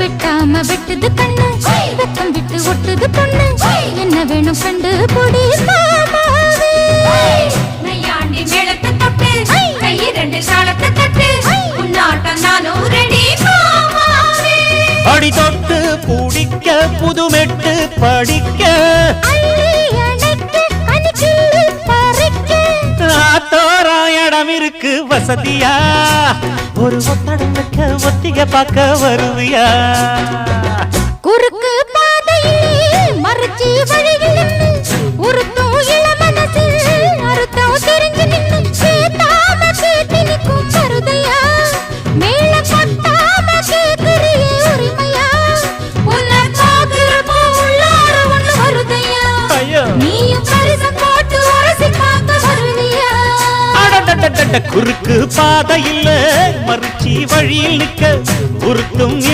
வெட்டாம வெட்டுது கண்ணு. வெக்கம் விட்டு ஒட்டுது பொண்ணு. என்ன வேணும் கண்டு பொடி மாமாவே. நையாண்டி மேளத்தை தொட்டு கை ரெண்டு சாலத்தை தட்டு. உன்னாட்டம் நானும் ரெடி மாமாவே. அடி தொட்டு பிடிக்க புதுமெட்டு படிக்க. ஆத்தோரா இடம் இருக்கு வசதியா? ஒரு ஒத்தடம் வைக்க ஒத்திக பார்க்க வருவியா? குறுக்கு பாதையிலே மறைச்சி வழியில் நின்னு உருத்தும் இளமனசில் அறுத்தம் தெரிஞ்சு நின்னு கேட்டாம கேட்டு நிற்கும் கருதையா? மேல கொட்டாம கேக்குறியே உரிமையா? உன்னை பாக்குறப்போ உள்ளார ஒண்ணு வருதையா? ஐயோ. நீயும் பரிசம் போட்டு உரசி பார்க்க வருவியா? அடடடடட, குறுக்கு பாதையில் வழியில் நிற்க உருத்தும்